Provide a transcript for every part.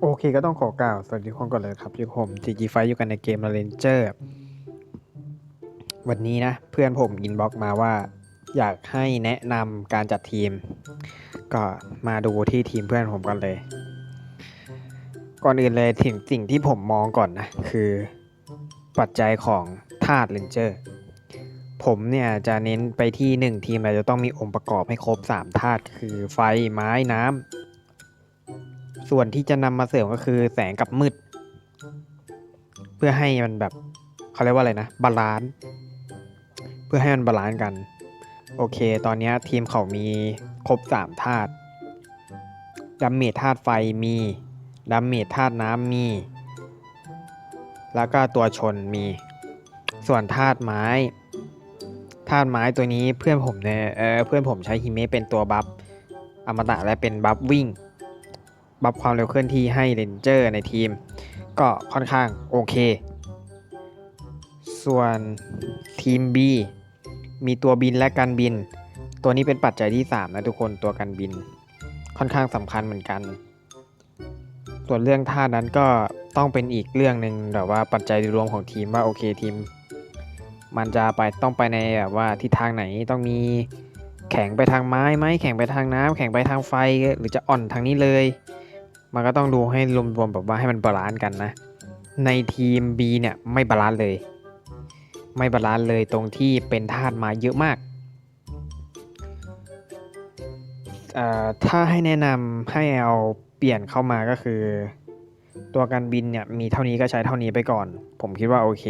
โอเคก็ต้องขอกล่าวสวัสดีทุกคนก่อนเลยครับอยู่กับผม GG f i อยู่กันในเกม Ranger วันนี้นะ เพื่อนผมอินบ็อกมาว่า อยากให้แนะนำการจัดทีม ก็มาดูที่ทีมเพื่อนผมกันเลย ก่อนอื่นเลยถึงสิ่งที่ผมมองก่อนนะ คือปัจจัยของธาตุ Ranger ผมเนี่ยจะเน้นไปที่ 1 ทีมเราจะต้องมีองค์ประกอบให้ครบ 3 ธาตุคือไฟไม้น้ำ ส่วนที่จะนำมาเสริมก็คือแสงกับมืด เพื่อให้มันแบบเขาเรียกว่าอะไรนะบาลานซ์เพื่อให้มันบาลานซ์กัน โอเค ตอนนี้ทีมเขามีครบสามธาตุดัมเมจธาตุไฟมีดัมเมจธาตุน้ำมี แล้วก็ตัวชนมี ส่วนธาตุไม้ธาตุไม้ตัวนี้เพื่อนผมเนี่ยเออเพื่อนผมใช้ฮิเมะเป็นตัวบัฟอมตะและเป็นบัฟวิ่ง บัฟความเร็วเคลื่อนที่ให้เรนเจอร์ในทีม ก็ค่อนข้างโอเค ส่วนทีม B มีตัวบินและการบิน ตัวนี้เป็นปัจจัยที่ 3 นะทุกคนตัวการบิน ค่อนข้างสำคัญเหมือนกัน ส่วนเรื่องท่านั้นก็ต้องเป็นอีกเรื่องหนึ่งแบบว่าปัจจัยรวมของทีมว่าโอเคทีม มันจะไปต้องไปในแบบว่าทิศทางไหนต้องมีแข็งไปทางไม้ไหมแข็งไปทางน้ำแข็งไปทางไฟหรือจะอ่อนทางนี้เลย มันก็ต้องดูให้รวมๆแบบว่าให้มันบาลานซ์กันนะ ในทีม B เนี่ยไม่บาลานซ์เลย ไม่บาลานซ์เลยตรงที่เป็นธาตุไม้เยอะมากอ่อถ้าให้แนะนำให้เอาเปลี่ยนเข้ามาก็คือ ตัวการบินเนี่ยมีเท่านี้ก็ใช้เท่านี้ไปก่อน ผมคิดว่าโอเค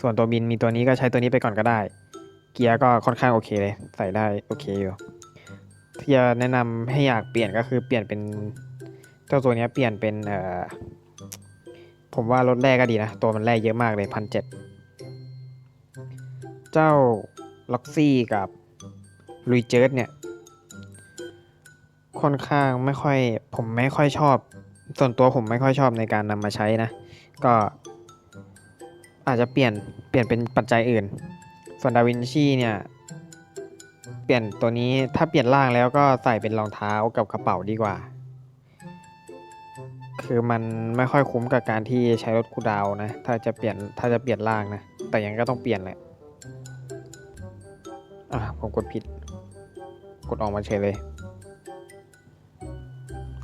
ส่วนตัวบินมีตัวนี้ก็ใช้ตัวนี้ไปก่อนก็ได้ เกียร์ก็ค่อนข้างโอเคเลย ใส่ได้โอเคอยู่ที่จะแนะนำให้อยากเปลี่ยนก็คือเปลี่ยนเป็น เจ้าตัวนี้เปลี่ยนเป็นเอ่อผมว่ารถแรกก็ดีนะ ตัวมันแรกเยอะมากเลยพันเจ็ดเจ้าล็อกซี่กับลุยเจิร์ดเนี่ย ค่อนข้างไม่ค่อย ผมไม่ค่อยชอบ ส่วนตัวผมไม่ค่อยชอบในการนำมาใช้นะ ก็อาจจะเปลี่ยนเปลี่ยนเป็นปัจจัยอื่น ส่วนดาวินชีเนี่ย เปลี่ยนตัวนี้ถ้าเปลี่ยนร่างแล้วก็ใส่เป็นรองเท้ากับกระเป๋าดีกว่า คือมันไม่ค่อยคุ้มกับการที่ใช้รถคูดาวน์นะ ถ้าจะเปลี่ยนถ้าจะเปลี่ยนร่างนะ แต่ยังก็ต้องเปลี่ยนแหละ อะผมกดผิด กดออกมาเฉยเลย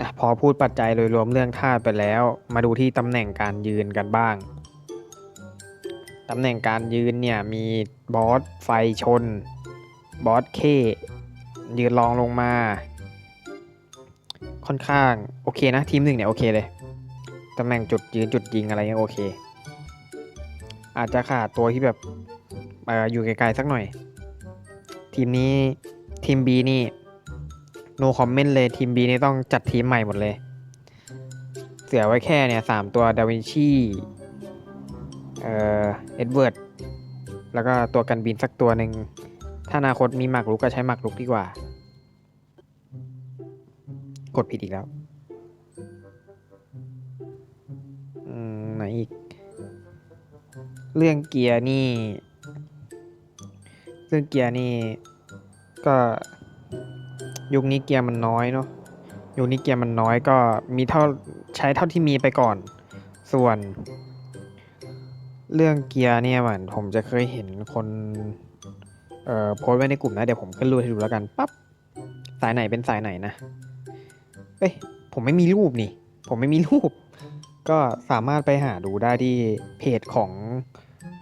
อะพอพูดปัจจัยโดยรวมเรื่องธาตุไปแล้ว มาดูที่ตำแหน่งการยืนกันบ้าง ตำแหน่งการยืนเนี่ยมีบอสไฟชน บอสเคยืนรองลงมา ค่อนข้างโอเคนะ ทีมหนึ่งเนี่ยโอเคเลยตำแหน่งจุดยืนจุดยิงอะไรยังโอเค อาจจะขาดตัวที่แบบออยู่ไกลๆสักหน่อย ทีมนี้ทีม B นี่ no comment เลยทีม B นี่ต้องจัดทีมใหม่หมดเลย เสือไว้แค่เนี่ยสามตัวดาวินชีเอ่อเอ็ดเวิร์ดแล้วก็ตัวกันบินสักตัวหนึ่งถ้าอนาคตมีหมากรุกก็ใช้หมากรุกดีกว่า ดผิดอีกแล้ว อืมไหนอีก เรื่องเกียร์นี่ เรื่องเกียร์นี่ ก็ยุคนี้เกียร์มันน้อยเนาะยุคนี้เกียร์มันน้อยก็มีเท่าใช้เท่าที่มีไปก่อน ส่วน เรื่องเกียร์เนี่ยเหมือนผมจะเคยเห็นคนเอ่อโพสไว้ในกลุ่มนะ เดี๋ยวผมขึ้นรูปให้ดูแล้วกันปั๊บสายไหนเป็นสายไหนนะ เอ้ย ผมไม่มีรูปนี่ ผมไม่มีรูป ก็สามารถไปหาดูได้ที่เพจของ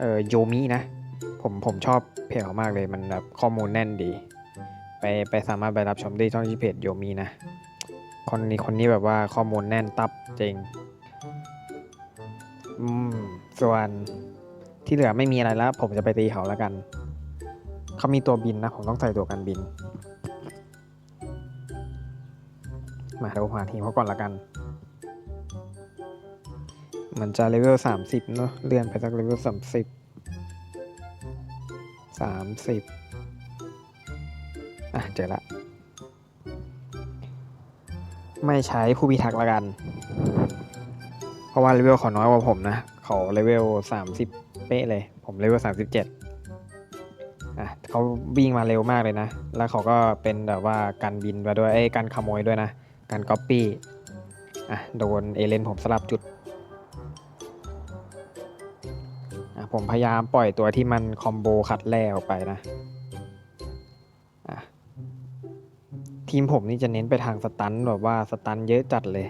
เอ่อโยมินะ ผมผมชอบเพจเขามากเลย มันแบบข้อมูลแน่นดี ไปไปสามารถไปรับชมได้ช่องที่เพจโยมินะ คนนี้คนนี้แบบว่าข้อมูลแน่นตับจริง อืม ส่วนที่เหลือไม่มีอะไรแล้ว ผมจะไปตีเขาแล้วกัน เขามีตัวบินนะ ผมต้องใส่ตัวกันบิน มาเราหาทีมเขาก่อนละกัน มันจะเลเวลสามสิบเนาะเลื่อนไปสักเลเวลสามสิบสามสิบอะเจอละไม่ใช้ผู้พิทักษ์ละกัน เพราะว่าเลเวลเขาน้อยกว่าผมนะ เขาเลเวลสามสิบเป๊ะเลย ผมเลเวลสามสิบเจ็ดอะเขาวิ่งมาเร็วมากเลยนะ แล้วเขาก็เป็นแบบว่าการบินมาด้วย เอ้การขโมยด้วยนะ การก๊อปปี้อะโดนเอเลนผมสลับจุดอะผมพยายามปล่อยตัวที่มันคอมโบคัดแร่ออกไปนะอะทีมผมนี่จะเน้นไปทางสตันแบบว่าสตันเยอะจัดเลย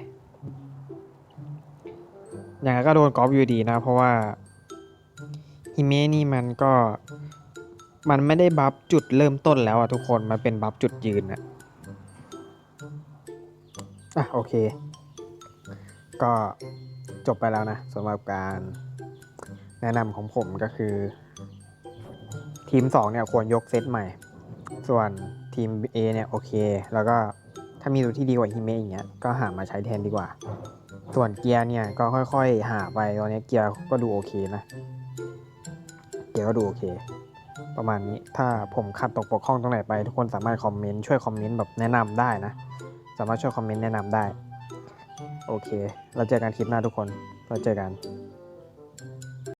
อย่างนั้นก็โดนกอล์ฟอยู่ดีนะ เพราะว่าฮิเมนี่มันก็มันไม่ได้บัฟจุดเริ่มต้นแล้วอะทุกคน มันเป็นบัฟจุดยืนอะ อะโอเค ก็จบไปแล้วนะสำหรับการแนะนำของผมก็คือ ทีม 2 เนี่ยควรยกเซตใหม่ ส่วนทีม A เนี่ยโอเค แล้วก็ถ้ามีตัวที่ดีกว่าฮิเมะอย่างเงี้ยก็หามาใช้แทนดีกว่า ส่วนเกียร์เนี่ยก็ค่อยๆ หาไปตอนนี้เกียร์ก็ดูโอเคนะ เกียร์ก็ดูโอเค ประมาณนี้ถ้าผมขัดตกปกคล้องตรงไหนไป ทุกคนสามารถคอมเมนต์ช่วยคอมเมนต์แบบแนะนำได้นะ สามารถช่วยคอมเมนต์แนะนำได้ โอเค เราเจอกันคลิปหน้าทุกคนเราเจอกัน